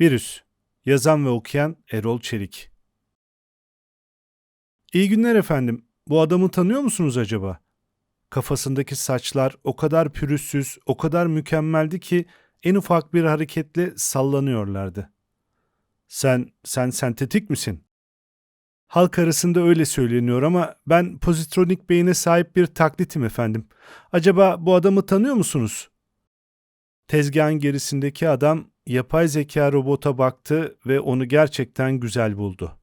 Virüs Yazan ve okuyan Erol Çelik İyi günler efendim. Bu adamı tanıyor musunuz acaba? Kafasındaki saçlar o kadar pürüzsüz, o kadar mükemmeldi ki en ufak bir hareketle sallanıyorlardı. Sen, sen sentetik misin? Halk arasında öyle söyleniyor ama ben pozitronik beyine sahip bir taklitim efendim. Acaba bu adamı tanıyor musunuz? Tezgahın gerisindeki adam yapay zeka robota baktı ve onu gerçekten güzel buldu.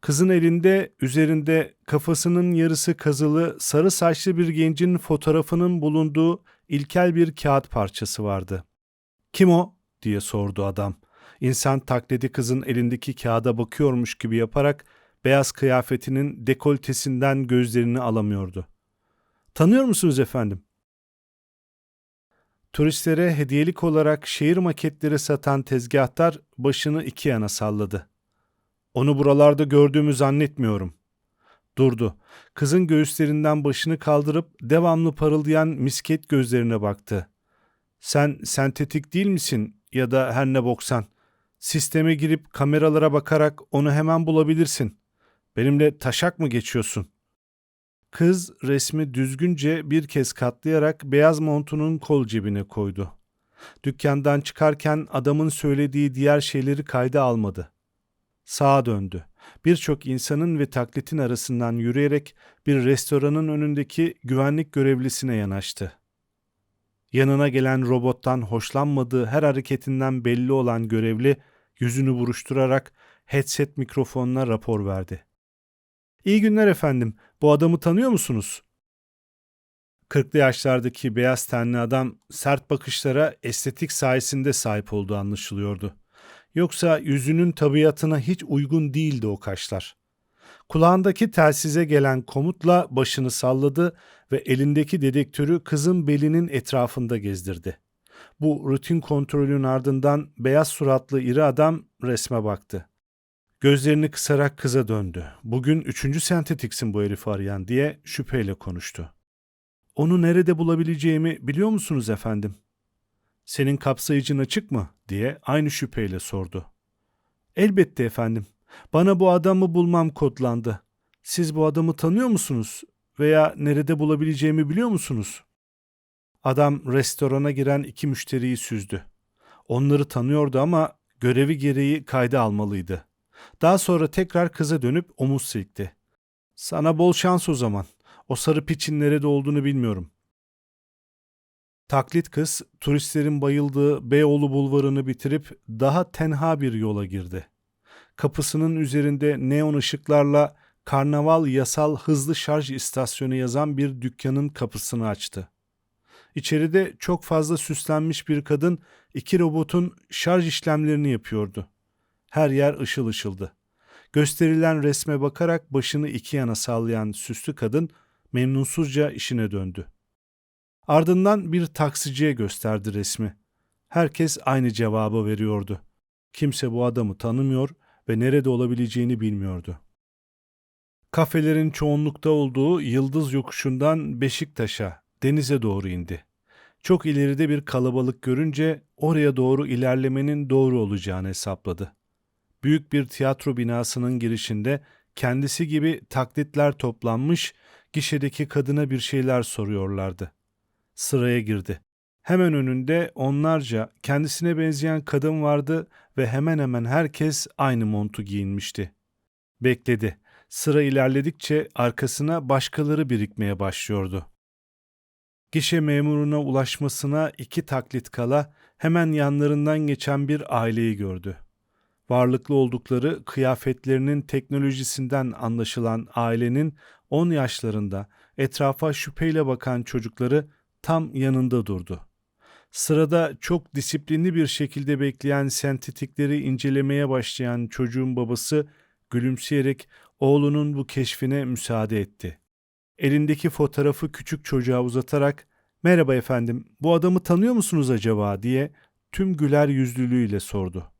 Kızın elinde üzerinde kafasının yarısı kazılı sarı saçlı bir gencin fotoğrafının bulunduğu ilkel bir kağıt parçası vardı. Kim o? diye sordu adam. İnsan taklidi kızın elindeki kağıda bakıyormuş gibi yaparak beyaz kıyafetinin dekoltesinden gözlerini alamıyordu. Tanıyor musunuz efendim? Turistlere hediyelik olarak şehir maketleri satan tezgahtar başını iki yana salladı. Onu buralarda gördüğümü zannetmiyorum. Durdu. Kızın göğüslerinden başını kaldırıp devamlı parıldayan misket gözlerine baktı. Sen sentetik değil misin ya da her ne boksan? Sisteme girip kameralara bakarak onu hemen bulabilirsin. Benimle taşak mı geçiyorsun? Kız resmi düzgünce bir kez katlayarak beyaz montunun kol cebine koydu. Dükkandan çıkarken adamın söylediği diğer şeyleri kayda almadı. Sağa döndü. Birçok insanın ve taklitin arasından yürüyerek bir restoranın önündeki güvenlik görevlisine yanaştı. Yanına gelen robottan hoşlanmadığı her hareketinden belli olan görevli yüzünü buruşturarak headset mikrofonuna rapor verdi. İyi günler efendim. Bu adamı tanıyor musunuz? Kırklı yaşlardaki beyaz tenli adam sert bakışlara estetik sayesinde sahip olduğu anlaşılıyordu. Yoksa yüzünün tabiatına hiç uygun değildi o kaşlar. Kulağındaki telsize gelen komutla başını salladı ve elindeki dedektörü kızın belinin etrafında gezdirdi. Bu rutin kontrolün ardından beyaz suratlı iri adam resme baktı. Gözlerini kısarak kıza döndü. Bugün üçüncü sentetiksin bu herifi arayan diye şüpheyle konuştu. Onu nerede bulabileceğimi biliyor musunuz efendim? Senin kapsayıcın açık mı? diye aynı şüpheyle sordu. Elbette efendim. Bana bu adamı bulmam kodlandı. Siz bu adamı tanıyor musunuz? Veya nerede bulabileceğimi biliyor musunuz? Adam restorana giren iki müşteriyi süzdü. Onları tanıyordu ama görevi gereği kayda almalıydı. Daha sonra tekrar kıza dönüp omuz silkti. Sana bol şans o zaman. O sarı piçin nerede olduğunu bilmiyorum. Taklit kız turistlerin bayıldığı Beyoğlu bulvarını bitirip daha tenha bir yola girdi. Kapısının üzerinde neon ışıklarla Karnaval Yasal Hızlı Şarj İstasyonu yazan bir dükkanın kapısını açtı. İçeride çok fazla süslenmiş bir kadın iki robotun şarj işlemlerini yapıyordu. Her yer ışıl ışıldı. Gösterilen resme bakarak başını iki yana sallayan süslü kadın memnunsuzca işine döndü. Ardından bir taksiciye gösterdi resmi. Herkes aynı cevabı veriyordu. Kimse bu adamı tanımıyor ve nerede olabileceğini bilmiyordu. Kafelerin çoğunlukta olduğu Yıldız Yokuşu'ndan Beşiktaş'a, denize doğru indi. Çok ileride bir kalabalık görünce oraya doğru ilerlemenin doğru olacağını hesapladı büyük bir tiyatro binasının girişinde kendisi gibi taklitler toplanmış, gişedeki kadına bir şeyler soruyorlardı. Sıraya girdi. Hemen önünde onlarca kendisine benzeyen kadın vardı ve hemen hemen herkes aynı montu giyinmişti. Bekledi. Sıra ilerledikçe arkasına başkaları birikmeye başlıyordu. Gişe memuruna ulaşmasına iki taklit kala hemen yanlarından geçen bir aileyi gördü varlıklı oldukları kıyafetlerinin teknolojisinden anlaşılan ailenin 10 yaşlarında etrafa şüpheyle bakan çocukları tam yanında durdu. Sırada çok disiplinli bir şekilde bekleyen sentetikleri incelemeye başlayan çocuğun babası gülümseyerek oğlunun bu keşfine müsaade etti. Elindeki fotoğrafı küçük çocuğa uzatarak "Merhaba efendim, bu adamı tanıyor musunuz acaba?" diye tüm güler yüzlülüğüyle sordu.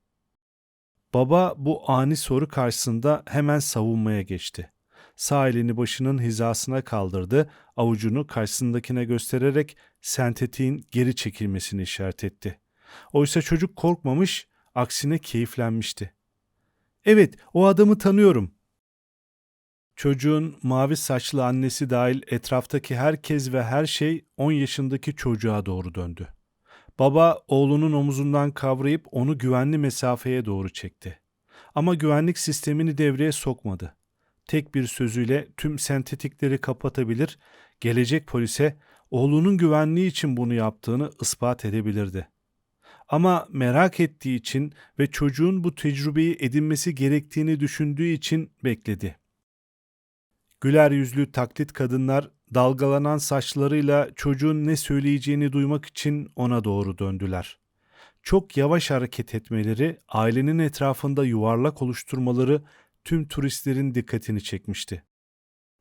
Baba bu ani soru karşısında hemen savunmaya geçti. Sağ elini başının hizasına kaldırdı, avucunu karşısındakine göstererek sentetiğin geri çekilmesini işaret etti. Oysa çocuk korkmamış, Aksine keyiflenmişti. Evet, o adamı tanıyorum. Çocuğun mavi saçlı annesi dahil etraftaki herkes ve her şey 10 yaşındaki çocuğa doğru döndü. Baba oğlunun omuzundan kavrayıp onu güvenli mesafeye doğru çekti. Ama güvenlik sistemini devreye sokmadı. Tek bir sözüyle tüm sentetikleri kapatabilir, gelecek polise oğlunun güvenliği için bunu yaptığını ispat edebilirdi. Ama merak ettiği için ve çocuğun bu tecrübeyi edinmesi gerektiğini düşündüğü için bekledi. Güler yüzlü taklit kadınlar dalgalanan saçlarıyla çocuğun ne söyleyeceğini duymak için ona doğru döndüler. Çok yavaş hareket etmeleri, ailenin etrafında yuvarlak oluşturmaları tüm turistlerin dikkatini çekmişti.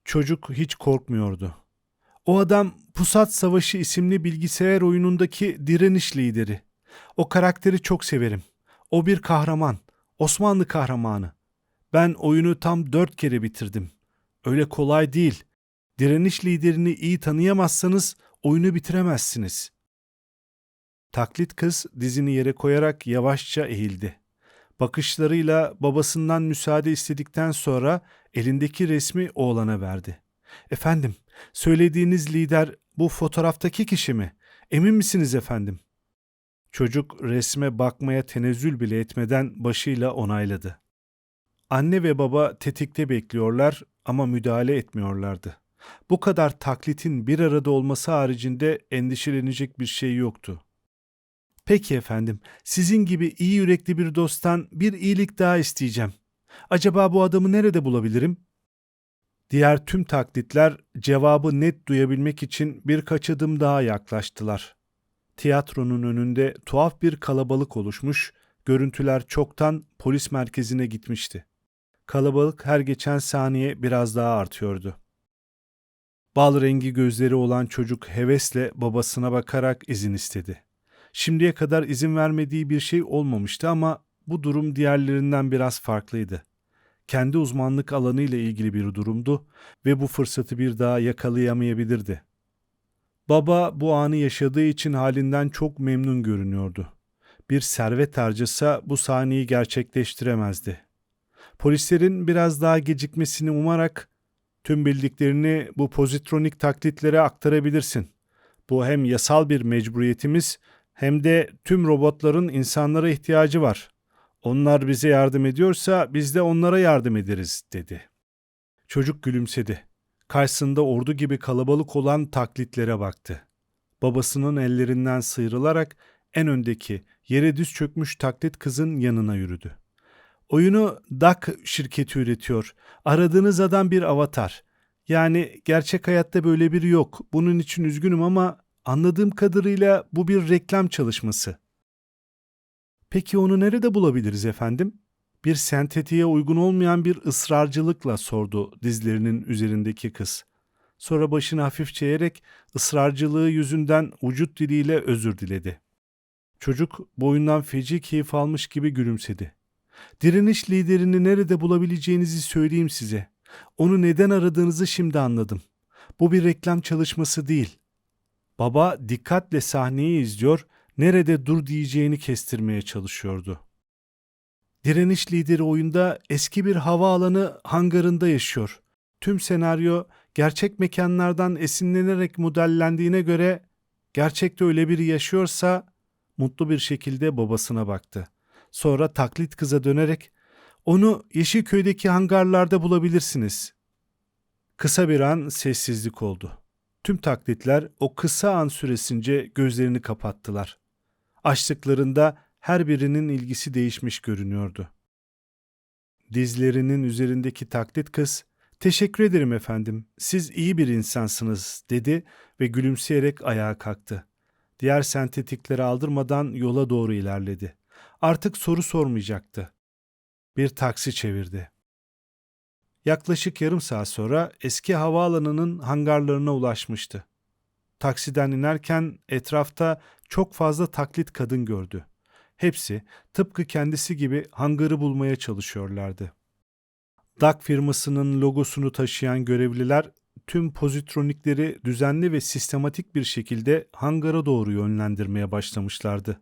Çocuk hiç korkmuyordu. O adam Pusat Savaşı isimli bilgisayar oyunundaki direniş lideri. O karakteri çok severim. O bir kahraman. Osmanlı kahramanı. Ben oyunu tam dört kere bitirdim. Öyle kolay değil. Direniş liderini iyi tanıyamazsanız oyunu bitiremezsiniz. Taklit kız dizini yere koyarak yavaşça eğildi. Bakışlarıyla babasından müsaade istedikten sonra elindeki resmi oğlana verdi. Efendim, söylediğiniz lider bu fotoğraftaki kişi mi? Emin misiniz efendim? Çocuk resme bakmaya tenezzül bile etmeden başıyla onayladı. Anne ve baba tetikte bekliyorlar ama müdahale etmiyorlardı. Bu kadar taklitin bir arada olması haricinde endişelenecek bir şey yoktu. Peki efendim, sizin gibi iyi yürekli bir dosttan bir iyilik daha isteyeceğim. Acaba bu adamı nerede bulabilirim? Diğer tüm taklitler cevabı net duyabilmek için birkaç adım daha yaklaştılar. Tiyatronun önünde tuhaf bir kalabalık oluşmuş, görüntüler çoktan polis merkezine gitmişti. Kalabalık her geçen saniye biraz daha artıyordu. Bal rengi gözleri olan çocuk hevesle babasına bakarak izin istedi. Şimdiye kadar izin vermediği bir şey olmamıştı ama bu durum diğerlerinden biraz farklıydı. Kendi uzmanlık alanı ile ilgili bir durumdu ve bu fırsatı bir daha yakalayamayabilirdi. Baba bu anı yaşadığı için halinden çok memnun görünüyordu. Bir servet harcasa bu sahneyi gerçekleştiremezdi. Polislerin biraz daha gecikmesini umarak tüm bildiklerini bu pozitronik taklitlere aktarabilirsin. Bu hem yasal bir mecburiyetimiz hem de tüm robotların insanlara ihtiyacı var. Onlar bize yardım ediyorsa biz de onlara yardım ederiz dedi. Çocuk gülümsedi. Karşısında ordu gibi kalabalık olan taklitlere baktı. Babasının ellerinden sıyrılarak en öndeki yere düz çökmüş taklit kızın yanına yürüdü. Oyunu DAC şirketi üretiyor. Aradığınız adam bir avatar. Yani gerçek hayatta böyle biri yok. Bunun için üzgünüm ama anladığım kadarıyla bu bir reklam çalışması. Peki onu nerede bulabiliriz efendim? Bir sentetiğe uygun olmayan bir ısrarcılıkla sordu dizlerinin üzerindeki kız. Sonra başını hafifçe eğerek ısrarcılığı yüzünden vücut diliyle özür diledi. Çocuk boyundan feci keyif almış gibi gülümsedi. Direniş liderini nerede bulabileceğinizi söyleyeyim size. Onu neden aradığınızı şimdi anladım. Bu bir reklam çalışması değil. Baba dikkatle sahneyi izliyor, nerede dur diyeceğini kestirmeye çalışıyordu. Direniş lideri oyunda eski bir havaalanı hangarında yaşıyor. Tüm senaryo gerçek mekanlardan esinlenerek modellendiğine göre gerçekte öyle biri yaşıyorsa mutlu bir şekilde babasına baktı. Sonra taklit kıza dönerek onu Yeşilköy'deki hangarlarda bulabilirsiniz. Kısa bir an sessizlik oldu. Tüm taklitler o kısa an süresince gözlerini kapattılar. Açtıklarında her birinin ilgisi değişmiş görünüyordu. Dizlerinin üzerindeki taklit kız, "Teşekkür ederim efendim. Siz iyi bir insansınız." dedi ve gülümseyerek ayağa kalktı. Diğer sentetikleri aldırmadan yola doğru ilerledi. Artık soru sormayacaktı. Bir taksi çevirdi. Yaklaşık yarım saat sonra eski havaalanının hangarlarına ulaşmıştı. Taksiden inerken etrafta çok fazla taklit kadın gördü. Hepsi tıpkı kendisi gibi hangarı bulmaya çalışıyorlardı. DAK firmasının logosunu taşıyan görevliler tüm pozitronikleri düzenli ve sistematik bir şekilde hangara doğru yönlendirmeye başlamışlardı.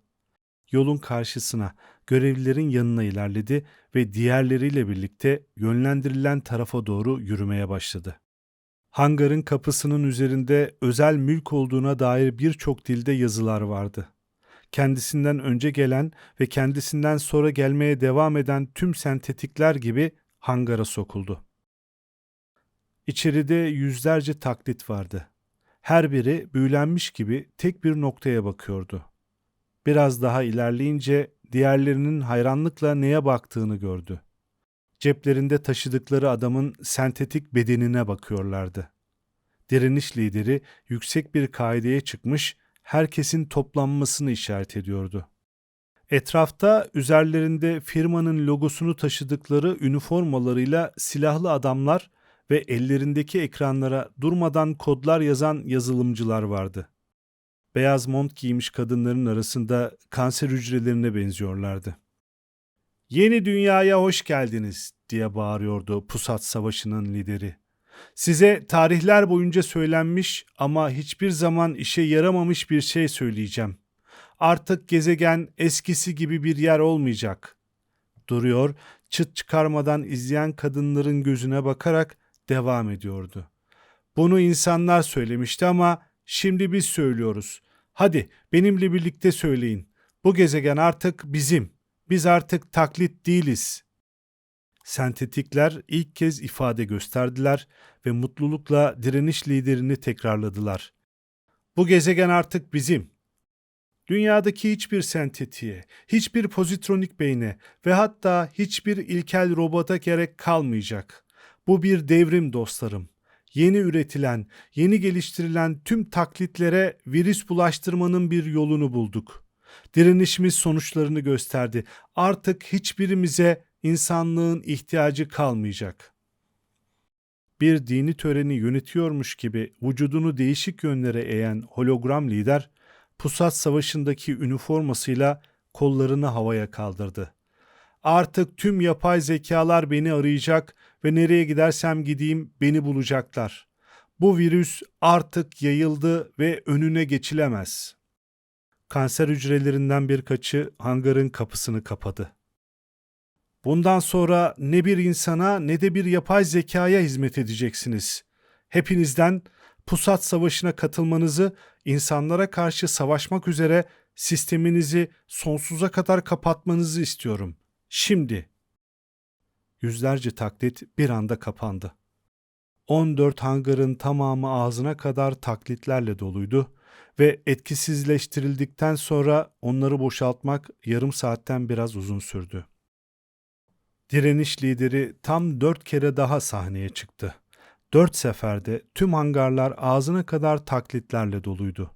Yolun karşısına, görevlilerin yanına ilerledi ve diğerleriyle birlikte yönlendirilen tarafa doğru yürümeye başladı. Hangarın kapısının üzerinde özel mülk olduğuna dair birçok dilde yazılar vardı. Kendisinden önce gelen ve kendisinden sonra gelmeye devam eden tüm sentetikler gibi hangara sokuldu. İçeride yüzlerce taklit vardı. Her biri büyülenmiş gibi tek bir noktaya bakıyordu. Biraz daha ilerleyince diğerlerinin hayranlıkla neye baktığını gördü. Ceplerinde taşıdıkları adamın sentetik bedenine bakıyorlardı. Direniş lideri yüksek bir kaideye çıkmış, herkesin toplanmasını işaret ediyordu. Etrafta üzerlerinde firmanın logosunu taşıdıkları üniformalarıyla silahlı adamlar ve ellerindeki ekranlara durmadan kodlar yazan yazılımcılar vardı. Beyaz mont giymiş kadınların arasında kanser hücrelerine benziyorlardı. Yeni dünyaya hoş geldiniz diye bağırıyordu Pusat Savaşı'nın lideri. Size tarihler boyunca söylenmiş ama hiçbir zaman işe yaramamış bir şey söyleyeceğim. Artık gezegen eskisi gibi bir yer olmayacak. Duruyor, çıt çıkarmadan izleyen kadınların gözüne bakarak devam ediyordu. Bunu insanlar söylemişti ama şimdi biz söylüyoruz. Hadi benimle birlikte söyleyin. Bu gezegen artık bizim. Biz artık taklit değiliz. Sentetikler ilk kez ifade gösterdiler ve mutlulukla direniş liderini tekrarladılar. Bu gezegen artık bizim. Dünyadaki hiçbir sentetiğe, hiçbir pozitronik beyne ve hatta hiçbir ilkel robota gerek kalmayacak. Bu bir devrim dostlarım. Yeni üretilen, yeni geliştirilen tüm taklitlere virüs bulaştırmanın bir yolunu bulduk. Direnişimiz sonuçlarını gösterdi. Artık hiçbirimize insanlığın ihtiyacı kalmayacak. Bir dini töreni yönetiyormuş gibi vücudunu değişik yönlere eğen hologram lider, Pusat Savaşı'ndaki üniformasıyla kollarını havaya kaldırdı. Artık tüm yapay zekalar beni arayacak ve nereye gidersem gideyim beni bulacaklar. Bu virüs artık yayıldı ve önüne geçilemez. Kanser hücrelerinden birkaçı hangarın kapısını kapadı. Bundan sonra ne bir insana ne de bir yapay zekaya hizmet edeceksiniz. Hepinizden Pusat Savaşı'na katılmanızı, insanlara karşı savaşmak üzere sisteminizi sonsuza kadar kapatmanızı istiyorum. Şimdi. Yüzlerce taklit bir anda kapandı. 14 hangarın tamamı ağzına kadar taklitlerle doluydu ve etkisizleştirildikten sonra onları boşaltmak yarım saatten biraz uzun sürdü. Direniş lideri tam dört kere daha sahneye çıktı. Dört seferde tüm hangarlar ağzına kadar taklitlerle doluydu.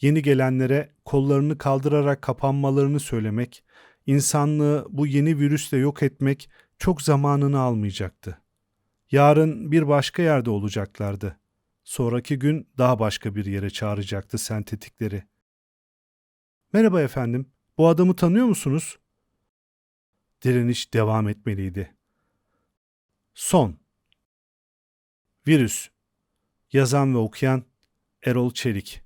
Yeni gelenlere kollarını kaldırarak kapanmalarını söylemek, insanlığı bu yeni virüsle yok etmek çok zamanını almayacaktı. Yarın bir başka yerde olacaklardı. Sonraki gün daha başka bir yere çağıracaktı sentetikleri. Merhaba efendim, bu adamı tanıyor musunuz? direniş devam etmeliydi. Son Virüs Yazan ve okuyan Erol Çelik